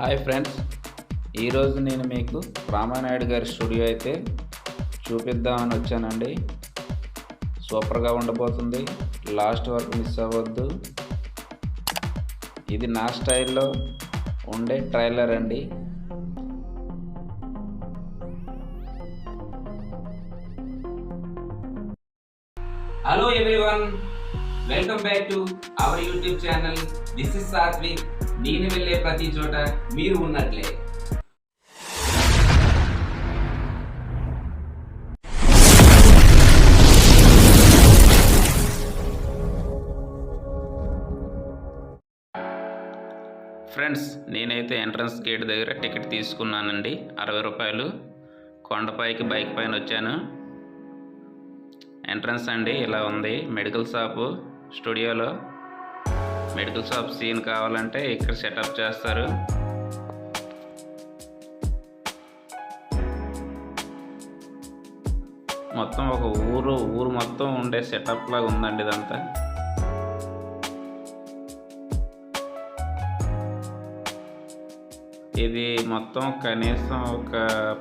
Hi friends. ఈరోజు నేను మీకు రామానాయుడు గారి స్టూడియో అయితే చూపిద్దామని వచ్చానండి. సూపర్గా ఉండబోతుంది. లాస్ట్ వరకు మిస్ అవ్వద్దు. ఇది నా స్టైల్లో ఉండే ట్రైలర్ అండి. Hello everyone welcome back to our YouTube channel this is Satvik నేను వెళ్ళే ప్రతి చోట మీరు ఉన్నట్లే. ఫ్రెండ్స్ నేనైతే ఎంట్రన్స్ గేట్ దగ్గర టికెట్ తీసుకున్నానండి. అరవై రూపాయలు. కొండపైకి బైక్ పైన వచ్చాను. ఎంట్రన్స్ అండి ఇలా ఉంది. మెడికల్ షాపు స్టూడియోలో. మెడికల్ షాప్ సీన్ కావాలంటే ఇక్కడ సెటప్ చేస్తారు. మొత్తం ఒక ఊరు ఊరు మొత్తం ఉండే సెటప్ లాగా ఉందండి ఇదంతా. ఇది మొత్తం కనీసం ఒక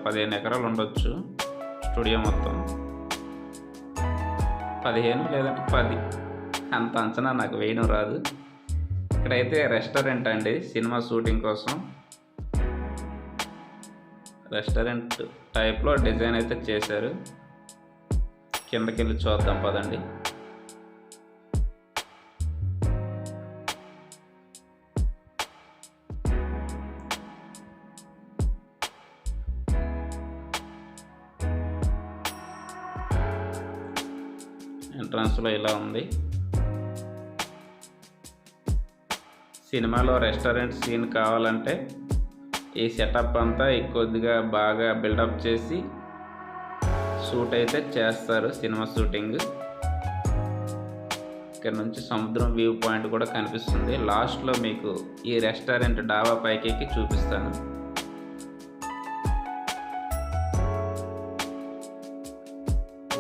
పదిహేను ఎకరాలు ఉండొచ్చు స్టూడియో మొత్తం. పదిహేను లేదంటే పది. అంత అంచనా నాకు వేయడం రాదు. ఇక్కడైతే రెస్టారెంట్ అండి సినిమా షూటింగ్ కోసం. రెస్టారెంట్ టైప్లో డిజైన్ అయితే చేశారు. కిందకి వెళ్ళి చూద్దాం పదండి. ఎంట్రన్స్లో ఇలా ఉంది. సినిమాలో రెస్టారెంట్ సీన్ కావాలంటే ఈ సెటప్ అంతా కొద్దిగా బాగా బిల్డప్ చేసి షూట్ అయితే చేస్తారు సినిమా షూటింగ్. ఇక్కడ నుంచి సముద్రం వ్యూ పాయింట్ కూడా కనిపిస్తుంది. లాస్ట్లో మీకు ఈ రెస్టారెంట్ డాబా పైకి చూపిస్తాను.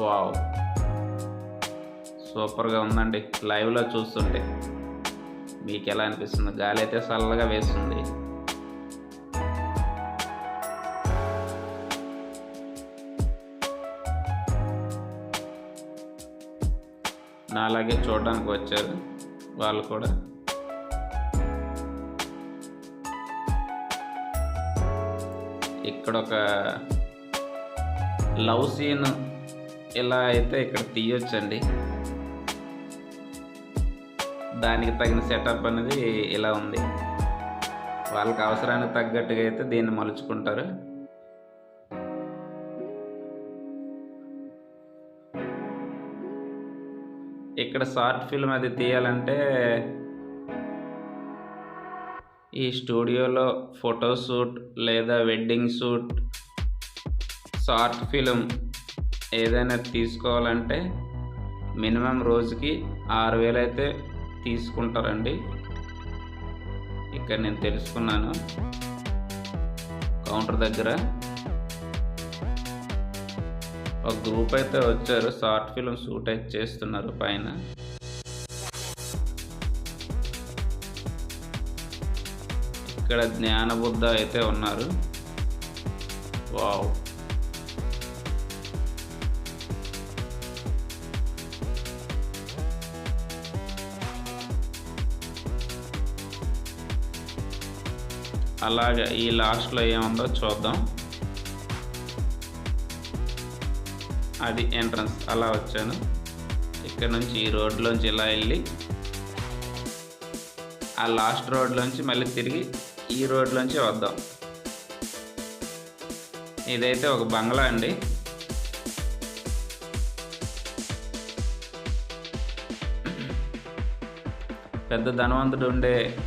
వావ్. సూపర్గా ఉందండి. లైవ్లో చూస్తుంటే. మీకు ఎలా అనిపిస్తుంది? గాలి అయితే చల్లగా వేస్తుంది. నాలాగే చూడడానికి వచ్చారు వాళ్ళు కూడా. ఇక్కడ ఒక లవ్ సీన్ ఇలా అయితే ఇక్కడ తీయొచ్చండి. దానికి తగిన సెటప్ అనేది ఇలా ఉంది. వాళ్ళకి అవసరానికి తగ్గట్టుగా అయితే దీన్ని మలుచుకుంటారు. ఇక్కడ షార్ట్ ఫిల్మ్ అది తీయాలంటే ఈ స్టూడియోలో ఫోటో షూట్ లేదా వెడ్డింగ్ షూట్ షార్ట్ ఫిల్మ్ ఏదైనా తీసుకోవాలంటే మినిమం రోజుకి ఆరు వేలు అయితే తీసుకుంటారండి. ఇక్కడ నేను తెలుసుకున్నాను. కౌంటర్ దగ్గర ఒక గ్రూప్ అయితే వచ్చారు. షార్ట్ ఫిల్మ్ షూట్ అయితే చేస్తున్నారు పైన. ఇక్కడ జ్ఞానబుద్ధ అయితే ఉన్నారు. వావ్. అలాగే ఈ లాస్ట్లో ఏముందో చూద్దాం. అది ఎంట్రన్స్ అలా వచ్చాను. ఇక్కడ నుంచి ఈ రోడ్లోంచి ఇలా వెళ్ళి ఆ లాస్ట్ రోడ్లోంచి మళ్ళీ తిరిగి ఈ రోడ్లోంచి వద్దాం. ఇదైతే ఒక బంగ్లా అండి. పెద్ద ధనవంతుడు ఉండే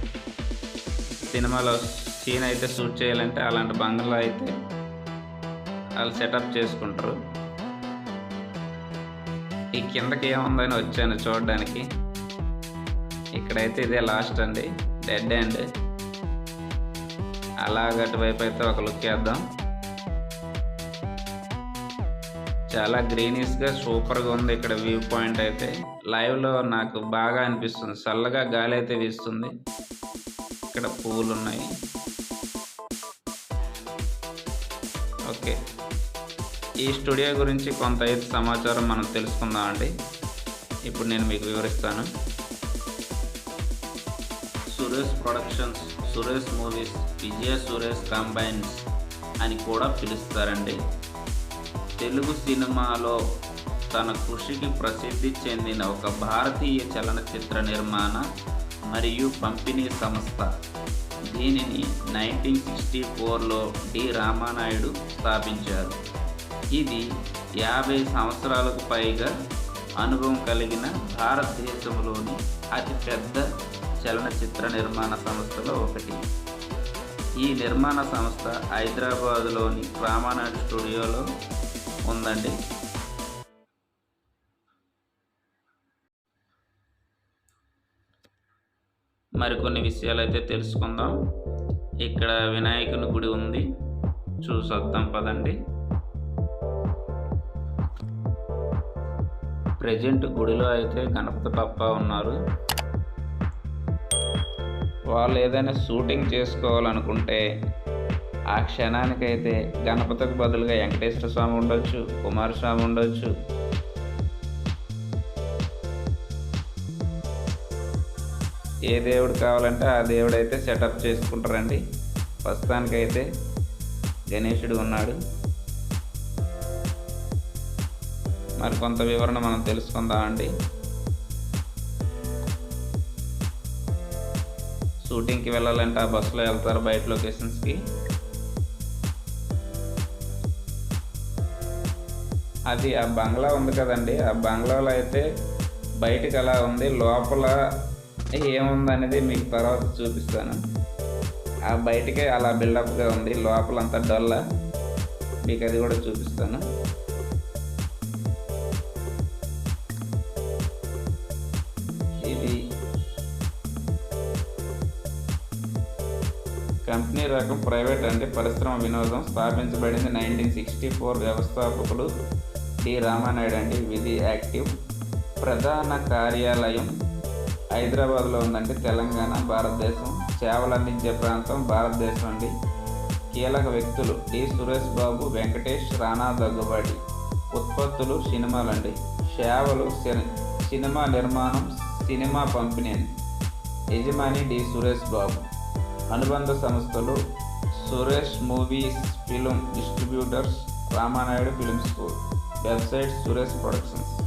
సినిమాలో సీన్ అయితే షూట్ చేయాలంటే అలాంటి బంగ్లా అయితే వాళ్ళు సెటప్ చేసుకుంటారు. ఈ కిందకి ఏముందని వచ్చాను చూడడానికి. ఇక్కడైతే ఇదే లాస్ట్ అండి డెడ్ అండ్ అలాగ అటువైపు అయితే ఒక లుక్ వేద్దాం చాలా గ్రీనిష్గా సూపర్గా ఉంది ఇక్కడ వ్యూ పాయింట్ అయితే. లైవ్లో నాకు బాగా అనిపిస్తుంది చల్లగా గాలి అయితే వీస్తుంది. ఇక్కడ పువ్వులు ఉన్నాయి ఓకే. ఈ స్టూడియో గురించి కొంత అయితే సమాచారం మనం తెలుసుకుందాం అండి? ఇప్పుడు నేను మీకు వివరిస్తాను. Suresh productions Suresh movies Vijaya Suresh combines అని కూడా పిలుస్తారండి. తెలుగు సినిమాలో తన కృషికి ప్రసిద్ధి చెందిన ఒక భారతీయ చలనచిత్ర నిర్మాణ మరియు పంపిణీ సంస్థ. దీనిని నైన్టీన్ సిక్స్టీ ఫోర్లో డి. రామానాయుడు స్థాపించారు. ఇది యాభై సంవత్సరాలకు పైగా అనుభవం కలిగిన భారతదేశంలోని అతిపెద్ద చలనచిత్ర నిర్మాణ సంస్థలో ఒకటి. ఈ నిర్మాణ సంస్థ హైదరాబాదులోని రామానాయుడు స్టూడియోలో ఉందండి. మరికొన్ని విషయాలు అయితే తెలుసుకుందాం. ఇక్కడ వినాయకుని గుడి ఉంది. చూసొద్దాం పదండి. ప్రజెంట్ గుడిలో అయితే గణపతి పప్ప ఉన్నారు. వాళ్ళు ఏదైనా షూటింగ్ చేసుకోవాలనుకుంటే ఆ క్షణానికైతే గణపతికి బదులుగా వెంకటేశ్వర స్వామి ఉండొచ్చు కుమారస్వామి ఉండొచ్చు ఏ దేవుడు కావాలంటే ఆ దేవుడు అయితే సెటప్ చేసుకుంటారండి. ప్రస్తుతానికైతే గణేశుడు ఉన్నాడు. మరి కొంత వివరణ మనం తెలుసుకుందామండి షూటింగ్కి వెళ్ళాలంటే ఆ బస్సులో వెళ్తారు బయట లొకేషన్స్కి. అది ఆ బంగ్లా ఉంది కదండి. ఆ బంగ్లాలో అయితే బయటికి అలా ఉంది. లోపల ఏముందనేది మీకు తర్వాత చూపిస్తాను. ఆ బయటికే అలా బిల్డప్గా ఉంది లోపల అంతా డొల్ల మీకు అది కూడా చూపిస్తాను. ఇది కంపెనీ రకం ప్రైవేట్ అంటే పరిశ్రమ వినోదం స్థాపించబడింది నైన్టీన్ సిక్స్టీ ఫోర్ వ్యవస్థాపకుడు డి. రామానాయుడు అండి. విధి యాక్టివ్. ప్రధాన కార్యాలయం హైదరాబాద్లో ఉందండి తెలంగాణ భారతదేశం సేవలు అందించే ప్రాంతం భారతదేశం అండి. కీలక వ్యక్తులు డి. సురేష్ బాబు వెంకటేష్ రాణా దగ్గుబాటి. ఉత్పత్తులు సినిమాలండి. సేవలు సిని- సినిమా నిర్మాణం సినిమా పంపిణీ అండి. యజమాని డి. సురేష్ బాబు. అనుబంధ సంస్థలు Suresh movies film distributors Ramanaidu film school. Website Suresh productions.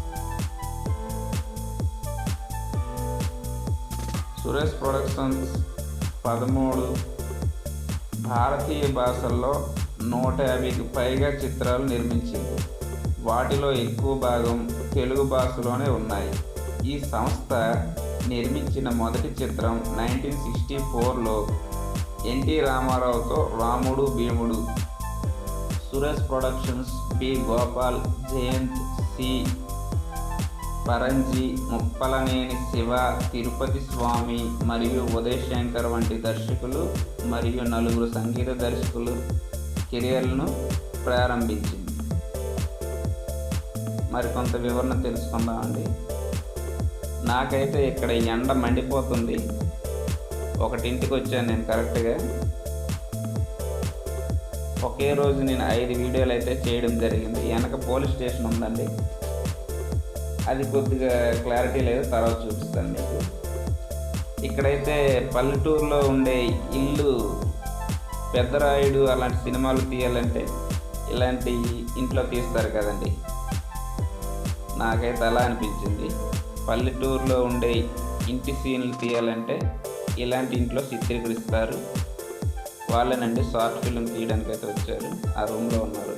Suresh productions పదమూడు భారతీయ భాషల్లో నూట యాభైకి పైగా చిత్రాలు నిర్మించింది. వాటిలో ఎక్కువ భాగం తెలుగు భాషలోనే ఉన్నాయి. ఈ సంస్థ నిర్మించిన మొదటి చిత్రం నైన్టీన్ సిక్స్టీ ఫోర్లో NT రామారావుతో Ramudu Bheemudu. Suresh productions B Gopal Jayanth C Paranji Muppalaneni Siva Tirupathi Swamy మరియు ఉదయ్ శంకర్ వంటి దర్శకులు మరియు నలుగురు సంగీత దర్శకులు కెరియర్లను ప్రారంభించింది. మరికొంత వివరణ తెలుసుకుందామండి నాకైతే ఇక్కడ ఎండ మండిపోతుంది. ఒకటింటికి వచ్చాను నేను కరెక్ట్గా. ఒకే రోజు నేను ఐదు వీడియోలు అయితే చేయడం జరిగింది. వెనక పోలీస్ స్టేషన్ ఉందండి. అది కొద్దిగా క్లారిటీ లేదు తర్వాత చూపిస్తాను మీకు. ఇక్కడైతే పల్లెటూరులో ఉండే ఇల్లు పెద్దరాయుడు అలాంటి సినిమాలు తీయాలంటే ఇలాంటి ఇంట్లో తీస్తారు కదండి. నాకైతే అలా అనిపించింది. పల్లెటూరులో ఉండే ఇంటి సీన్లు తీయాలంటే ఇలాంటి ఇంట్లో చిత్రీకరిస్తారు. వాళ్ళనండి షార్ట్ ఫిల్మ్ తీయడానికి అయితే వచ్చారు. ఆ రూమ్లో ఉన్నారు.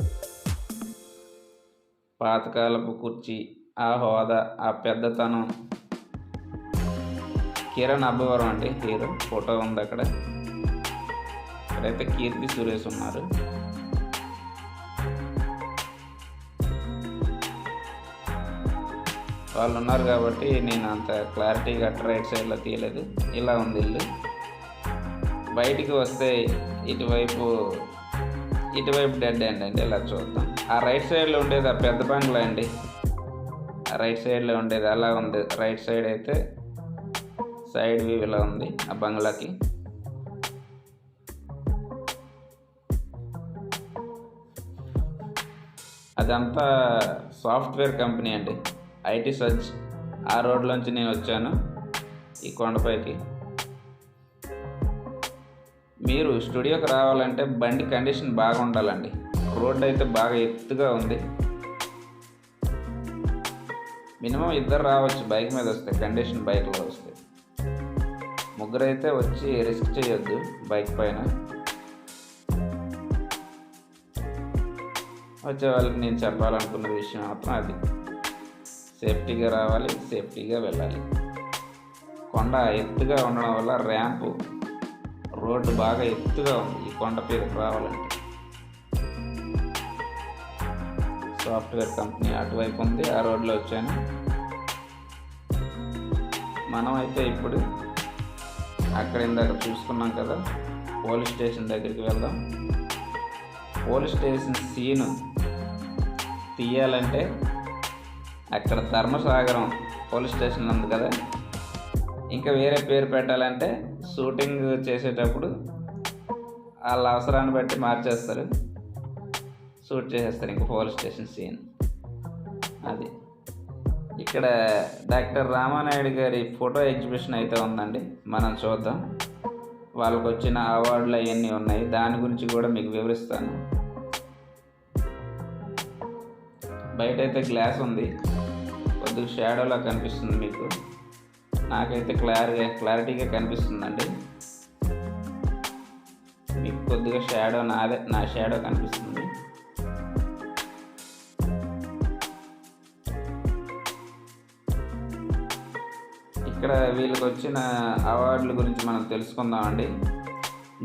పాతకాలపు కుర్చీ ఆ హోదా ఆ పెద్దతనం. కిరణ్ అబ్బవరం అండి హీరో. ఫోటో ఉంది అక్కడ. ఇక్కడైతే కీర్తి సురేష్ ఉన్నారు. వాళ్ళు ఉన్నారు కాబట్టి నేను అంత క్లారిటీగా అట్ట రైట్ సైడ్లో తీయలేదు. ఇలా ఉంది ఇల్లు. బయటికి వస్తే ఇటువైపు ఇటువైపు డెడ్ అండి అండి ఇలా చూద్దాం. ఆ రైట్ సైడ్లో ఉండేది ఆ పెద్ద బంగ్లా అండి. రైట్ సైడ్లో ఉండేది అలా ఉంది. రైట్ సైడ్ అయితే సైడ్ వ్యూ ఇలా ఉంది ఆ బంగ్లాకి. అదంతా సాఫ్ట్వేర్ కంపెనీ అండి. ఐటీ సర్చ్ ఆ రోడ్లోంచి నేను వచ్చాను ఈ కొండపైకి. మీరు స్టూడియోకి రావాలంటే బండి కండిషన్ బాగా ఉండాలండి రోడ్ అయితే బాగా ఎత్తుగా ఉంది. మినిమం ఇద్దరు రావచ్చు బైక్ మీద వస్తే కండిషన్ బైక్లో వస్తే. ముగ్గురు అయితే వచ్చి రిస్క్ చేయొద్దు బైక్ పైన. వచ్చే వాళ్ళకి నేను చెప్పాలనుకున్న విషయం మాత్రం అది. సేఫ్టీగా రావాలి సేఫ్టీగా వెళ్ళాలి. కొండ ఎత్తుగా ఉండడం వల్ల ర్యాంపు రోడ్డు బాగా ఎత్తుగా ఉంది. ఈ కొండ పేరుకు రావాలంటే. సాఫ్ట్వేర్ కంపెనీ అటువైపు ఉంది ఆ రోడ్లో వచ్చాను. మనం అయితే ఇప్పుడు అక్కడ ఇందాక చూసుకున్నాం కదా పోలీస్ స్టేషన్ దగ్గరికి వెళ్దాం. పోలీస్ స్టేషన్ సీను తీయాలంటే అక్కడ ధర్మసాగరం పోలీస్ స్టేషన్ ఉంది కదా ఇంకా వేరే పేరు పెట్టాలంటే షూటింగ్ చేసేటప్పుడు వాళ్ళ అవసరాన్ని బట్టి మార్చేస్తారు. షూట్ చేసేస్తారు ఇంకా పోలీస్ స్టేషన్ సీన్. అది. ఇక్కడ డాక్టర్ రామానాయుడు గారి ఫోటో ఎగ్జిబిషన్ అయితే ఉందండి. మనం చూద్దాం. వాళ్ళకు వచ్చిన అవార్డులు అవన్నీ ఉన్నాయి. దాని గురించి కూడా మీకు వివరిస్తాను. బయట అయితే గ్లాస్ ఉంది. కొద్దిగా షాడోలా కనిపిస్తుంది మీకు. నాకైతే క్లారిగా క్లారిటీగా కనిపిస్తుందండి. మీకు కొద్దిగా షాడో నాదే నా షాడో కనిపిస్తుంది. ఇక్కడ వీళ్ళకి వచ్చిన అవార్డుల గురించి మనం తెలుసుకుందామండి.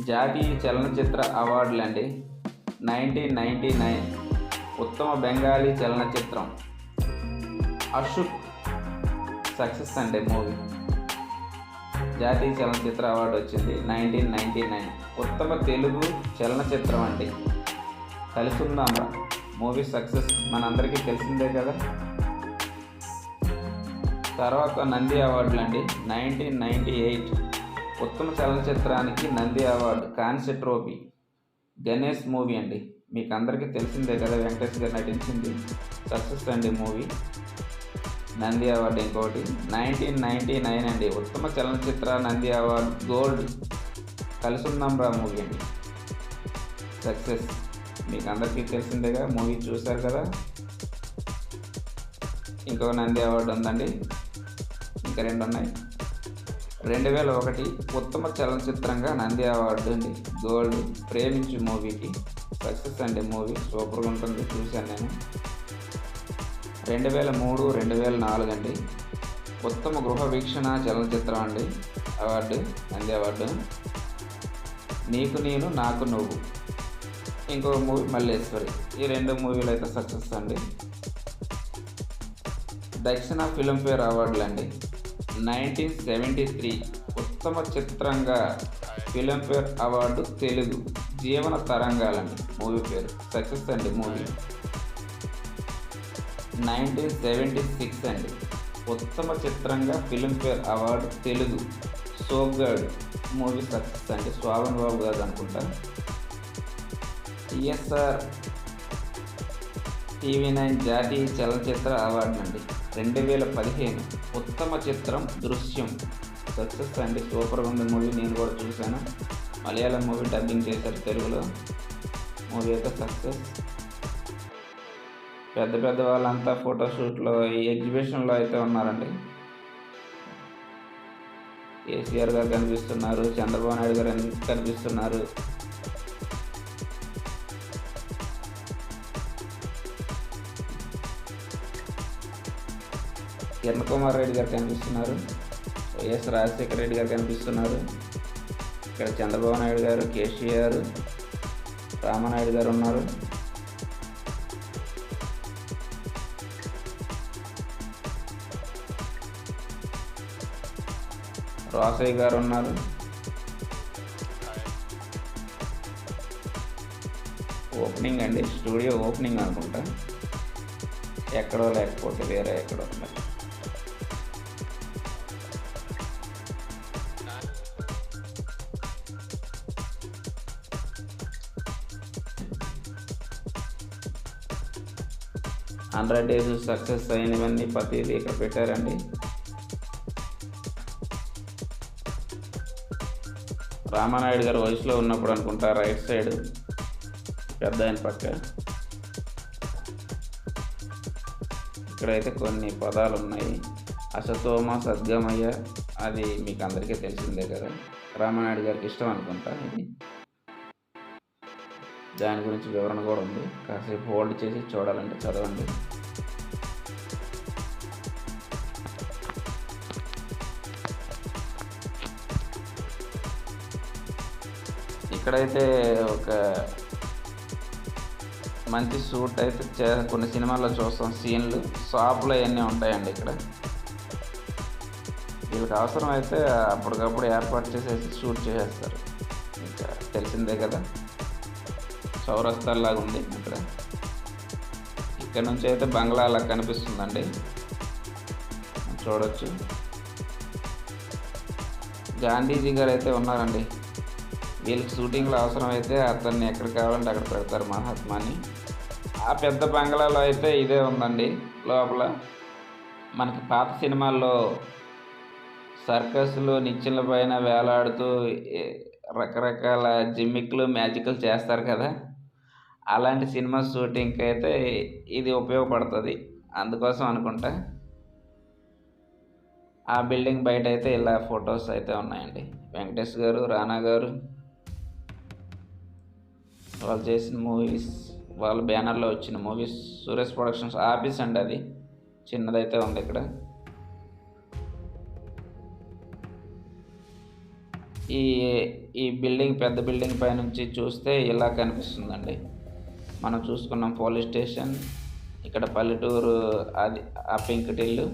జాతీయ చలనచిత్ర అవార్డులు అండి నైన్టీన్ నైంటీ నైన్ ఉత్తమ బెంగాలీ చలనచిత్రం. అశుక్ సక్సెస్ అండి మూవీ. జాతీయ చలనచిత్ర అవార్డు వచ్చింది నైన్టీన్ నైంటీ నైన్. ఉత్తమ తెలుగు చలనచిత్రం అండి. కలిసిందామరా మూవీ సక్సెస్ మనందరికీ తెలిసిందే కదా. తర్వాత నంది అవార్డులు అండి. నైన్టీన్ నైంటీ ఎయిట్ ఉత్తమ చలనచిత్రానికి Nandi award concept trophy Ganesh movie అండి. మీకు అందరికీ తెలిసిందే కదా వెంకటేష్ గారు నటించింది సక్సెస్ అండి మూవీ. నంది అవార్డు ఇంకోటి. నైన్టీన్ నైంటీ నైన్ అండి. ఉత్తమ చలనచిత్ర నంది అవార్డు గోల్డ్. కలిసుందాం రా మూవీ అండి. సక్సెస్. మీకు అందరికీ తెలిసిందేగా మూవీ చూశారు కదా. ఇంకో నంది అవార్డు ఉందండి. ఇంకా రెండు ఉన్నాయి రెండు వేల ఒకటి ఉత్తమ చలనచిత్రంగా నంది అవార్డు అండి. గోల్డ్ ప్రేమించు మూవీకి సక్సెస్ అండి మూవీ సూపర్గా ఉంటుంది చూశాను నేను. రెండు వేల మూడు రెండు వేల నాలుగు అండి. ఉత్తమ గృహ వీక్షణ చలనచిత్రం అండి. Award Nandi award. నీకు నేను నాకు నువ్వు. ఇంకో మూవీ మల్లేశ్వరి. ఈ రెండు మూవీలు అయితే సక్సెస్ అండి. దక్షిణ ఫిల్మ్ఫేర్ అవార్డులు అండి నైన్టీన్ సెవెంటీ త్రీ ఉత్తమ చిత్రంగా ఫిల్మ్ఫేర్ అవార్డు తెలుగు జీవన తరంగాలండి మూవీ పేరు. సక్సెస్ అండి మూవీ. నైన్టీన్ సెవెంటీ సిక్స్ అండి. ఉత్తమ చిత్రంగా Filmfare award Telugu Soggadu movie success అండి. స్వామి బాబు గారు అనుకుంటా. టిఎస్ఆర్ టీవీ నైన్ జాతీయ చలనచిత్ర అవార్డు అండి. రెండు వేల పదిహేను ఉత్తమ చిత్రం దృశ్యం. సక్సెస్ అండి సూపర్గా ఉంది మూవీ. నేను కూడా చూశాను. మలయాళం మూవీ డబ్బింగ్ చేశారు తెలుగులో. మూవీ యొక్క సక్సెస్. పెద్ద పెద్ద వాళ్ళంతా ఫోటోషూట్లో ఈ ఎగ్జిబిషన్లో అయితే ఉన్నారండి. కేసీఆర్ గారు కనిపిస్తున్నారు. చంద్రబాబు నాయుడు గారు కనిపిస్తున్నారు. కిరణ్ కుమార్ రెడ్డి గారు కనిపిస్తున్నారు. వైఎస్ రాజశేఖర రెడ్డి గారు కనిపిస్తున్నారు. ఇక్కడ చంద్రబాబు నాయుడు గారు కేసీఆర్ రామనాయుడు గారు ఉన్నారు. రాసయ్య గారు ఉన్నారు. ఓపెనింగ్ అండి స్టూడియో ఓపెనింగ్ అనుకుంటా. ఎక్కడో లేకపోతే వేరే ఎక్కడో ఉన్నారు హండ్రెడ్ డేస్ సక్సెస్ అయినవన్నీ ప్రతిదీ ఇక్కడ పెట్టారండి. రామానాయుడు గారు వయసులో ఉన్నప్పుడు అనుకుంటా రైట్ సైడ్ పెద్ద ఆయన పక్క. ఇక్కడైతే కొన్ని పదాలు ఉన్నాయి. అసతోమ సద్గమయ్య అది మీకు అందరికీ తెలిసిందే కదా. రామానాయుడు గారికి ఇష్టం అనుకుంటా ఇది. దాని గురించి వివరణ కూడా ఉంది. కాసేపు హోల్డ్ చేసి చూడాలంటే చదవండి. ఎక్కడైతే ఒక మంచి సూట్ అయితే చే- కొన్ని సినిమాల్లో చూస్తాం. సీన్లు షాపులు అవన్నీ ఉంటాయండి ఇక్కడ. వీళ్ళకి అవసరం అయితే అప్పటికప్పుడు ఏర్పాటు చేసేసి షూట్ చేసేస్తారు. ఇంకా తెలిసిందే కదా. చౌరస్తాల్లాగా ఉంది ఇక్కడ. ఇక్కడ నుంచి అయితే బంగ్లా అలా కనిపిస్తుందండి. చూడొచ్చు. గాంధీజీ గారు అయితే ఉన్నారండి. వీళ్ళకి షూటింగ్లో అవసరం అయితే అతన్ని ఎక్కడ కావాలంటే అక్కడ పెడతారు మహాత్మాని. ఆ పెద్ద బంగ్లాలో అయితే ఇదే ఉందండి లోపల. మనకి పాత సినిమాల్లో సర్కస్లు నిచ్చెనల పైన వేలాడుతూ రకరకాల జిమ్మిక్లు మ్యాజిక్లు చేస్తారు కదా. అలాంటి సినిమా షూటింగ్కి అయితే ఇది ఉపయోగపడుతుంది. అందుకోసం అనుకుంటా. ఆ బిల్డింగ్ బయట అయితే ఇలా ఫొటోస్ అయితే ఉన్నాయండి. వెంకటేష్ గారు రానా గారు వాళ్ళు చేసిన మూవీస్ వాళ్ళ బ్యానర్లో వచ్చిన మూవీస్ సురేష్ ప్రొడక్షన్స్ ఆఫీస్ అండి అది. చిన్నదైతే ఉంది ఇక్కడ. ఈ ఈ బిల్డింగ్ పెద్ద బిల్డింగ్ పై నుంచి చూస్తే ఇలా కనిపిస్తుందండి. మనం చూసుకున్నాం పోలీస్ స్టేషన్ ఇక్కడ పల్లెటూరు అది ఆ పెంకుటిల్లు.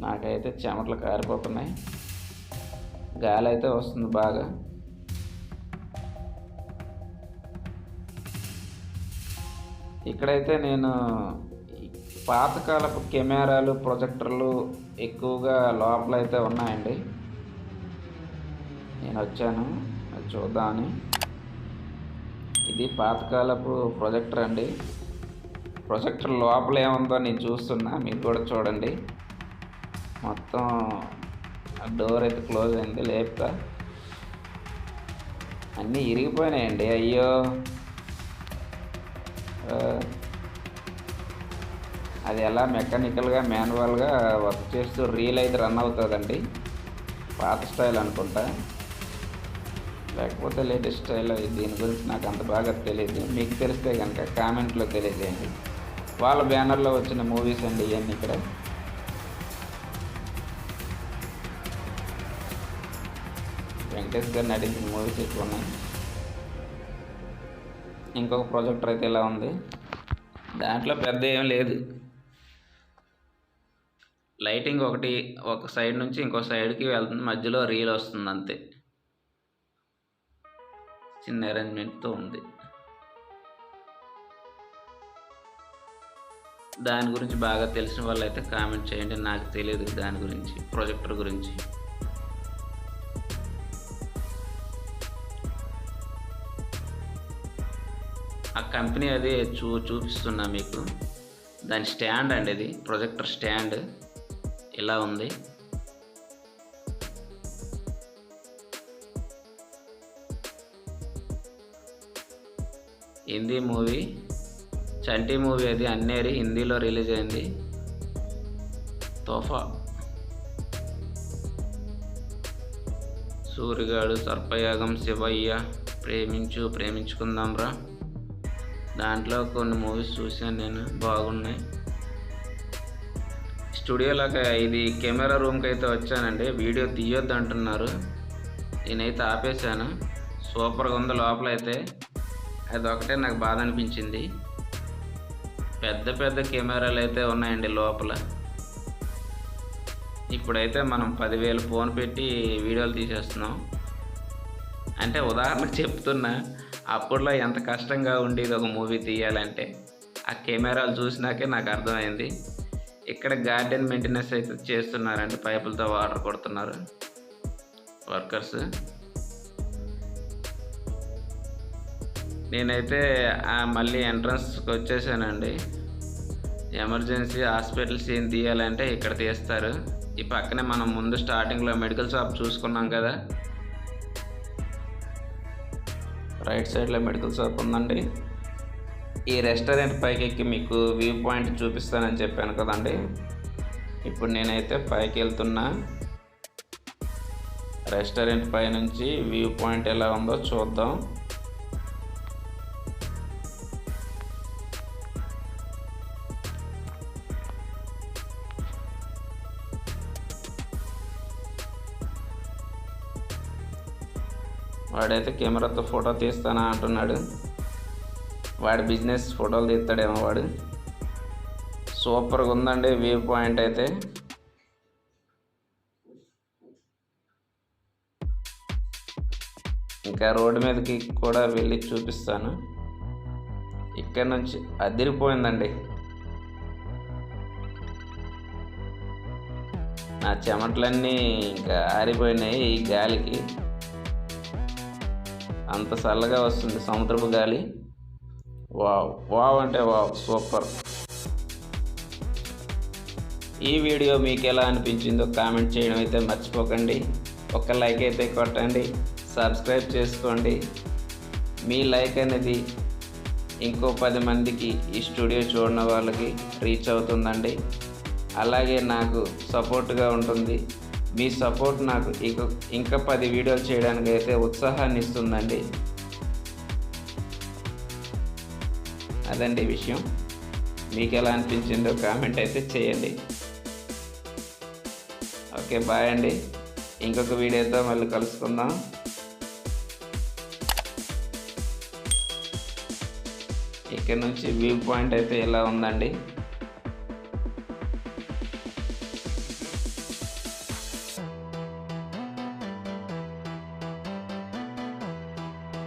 నాకైతే చెమటలు కారిపోతున్నాయి. గాలి అయితే వస్తుంది బాగా. ఇక్కడైతే నేను పాతకాలపు కెమెరాలు ప్రొజెక్టర్లు ఎక్కువగా లోపల అయితే ఉన్నాయండి. నేను వచ్చాను అది చూద్దామని. ఇది పాతకాలపు ప్రొజెక్టర్ అండి. ప్రొజెక్టర్ లోపల ఏముందో నేను చూస్తున్నా మీరు కూడా చూడండి. మొత్తం డోర్ అయితే క్లోజ్ అయింది లేపుతా. అన్నీ ఇరిగిపోయినాయండి అయ్యో. అది ఎలా మెకానికల్గా మాన్యువల్గా వర్క్ చేస్తూ రీల్ అయితే రన్ అవుతుందండి. పాత స్టైల్ అనుకుంటా. లేకపోతే లేటెస్ట్ స్టైల్ దీని గురించి నాకు అంత బాగా తెలియదు మీకు తెలిస్తే కనుక కామెంట్లో తెలియజేయండి. వాళ్ళ బ్యానర్లో వచ్చిన మూవీస్ అండి ఇవన్నీ ఇక్కడ. వెంకటేష్ గారు నటించిన మూవీస్ ఎక్కువ ఉన్నాయి ఇంకొక ప్రాజెక్టర్ అయితే ఇలా ఉంది. దాంట్లో పెద్ద ఏం లేదు. లైటింగ్ ఒకటి ఒక సైడ్ నుంచి ఇంకో సైడ్కి వెళ్తుంది. మధ్యలో రీల్ వస్తుంది అంతే. చిన్న అరేంజ్మెంట్తో ఉంది. దాని గురించి బాగా తెలిసిన వాళ్ళు అయితే కామెంట్ చేయండి. నాకు తెలియదు దాని గురించి ప్రొజెక్టర్ గురించి. ఆ కంపెనీ అది చూ చూపిస్తున్నా మీకు. దాని స్టాండ్ అండి ఇది ప్రొజెక్టర్ స్టాండ్. ఇలా ఉంది. హిందీ మూవీ చంటి మూవీ అది అన్నేరి హిందీలో రిలీజ్ అయింది. తోఫా. సూరిగాడు సర్పయాగం శివయ్య ప్రేమించు ప్రేమించుకుందాంరా దాంట్లో కొన్ని మూవీస్ చూశాను నేను బాగున్నాయి. స్టూడియోలోకి ఇది కెమెరా రూమ్కి అయితే వచ్చానండి. వీడియో తీయొద్దు అంటున్నారు నేనైతే ఆపేశాను. సూపర్గా ఉంది లోపల అయితే అది ఒకటే నాకు బాధ అనిపించింది. పెద్ద పెద్ద కెమెరాలు అయితే ఉన్నాయండి లోపల. ఇప్పుడైతే మనం పదివేలు ఫోన్ పెట్టి వీడియోలు తీసేస్తున్నాం. అంటే ఉదాహరణకు చెప్తున్నా. అప్పట్లో ఎంత కష్టంగా ఉండేది ఒక మూవీ తీయాలంటే ఆ కెమెరాలు చూసినాకే నాకు అర్థమైంది. ఇక్కడ గార్డెన్ మెయింటెనెన్స్ అయితే చేస్తున్నారండి పైపులతో వాటర్ కొడుతున్నారు వర్కర్స్. నేనైతే మళ్ళీ ఎంట్రన్స్కి వచ్చేసానండి. ఎమర్జెన్సీ హాస్పిటల్ సీన్ తీయాలంటే ఇక్కడ తీస్తారు. ఈ పక్కనే మనం ముందు స్టార్టింగ్లో మెడికల్ షాప్ చూసుకున్నాం కదా రైట్ సైడ్లో మెడికల్ షాప్ ఉందండి. ఈ రెస్టారెంట్ పైకి ఎక్కి మీకు వ్యూ పాయింట్ చూపిస్తానని చెప్పాను కదండి. ఇప్పుడు నేనైతే పైకి వెళ్తున్నా. రెస్టారెంట్ పై నుంచి వ్యూ పాయింట్ ఎలా ఉందో చూద్దాం. వాడైతే కెమెరాతో ఫోటో తీస్తానా అంటున్నాడు. వాడి బిజినెస్ ఫోటోలు తీస్తాడేమో వాడు. సూపర్గా ఉందండి వ్యూ పాయింట్ అయితే. ఇంకా రోడ్డు మీదకి కూడా వెళ్ళి చూపిస్తాను. ఇక్కడ నుంచి అదిరిపోయిందండి. నా చెమటలన్నీ ఇంకా ఆరిపోయినాయి ఈ గాలికి. అంత చల్లగా వస్తుంది సముద్రపు గాలి. వావ్ వావ్ అంటే వావ్ సూపర్. ఈ వీడియో మీకు ఎలా అనిపించిందో కామెంట్ చేయడం అయితే మర్చిపోకండి. ఒక లైక్ అయితే కొట్టండి సబ్స్క్రైబ్ చేసుకోండి. మీ లైక్ అనేది ఇంకో పది మందికి ఈ స్టూడియో చూడని వాళ్ళకి రీచ్ అవుతుందండి. అలాగే నాకు సపోర్ట్గా ఉంటుంది. మీ సపోర్ట్ నాకు ఇక ఇంకా పది వీడియోలు చేయడానికి అయితే ఉత్సాహాన్ని ఇస్తుందండి అదండి విషయం. మీకు ఎలా అనిపించిందో కామెంట్ అయితే చేయండి. ఓకే బాయ్ అండి. ఇంకొక వీడియోతో మళ్ళీ కలుసుకుందాం. ఇక్కడ నుంచి వ్యూ పాయింట్ అయితే ఎలా ఉందండి?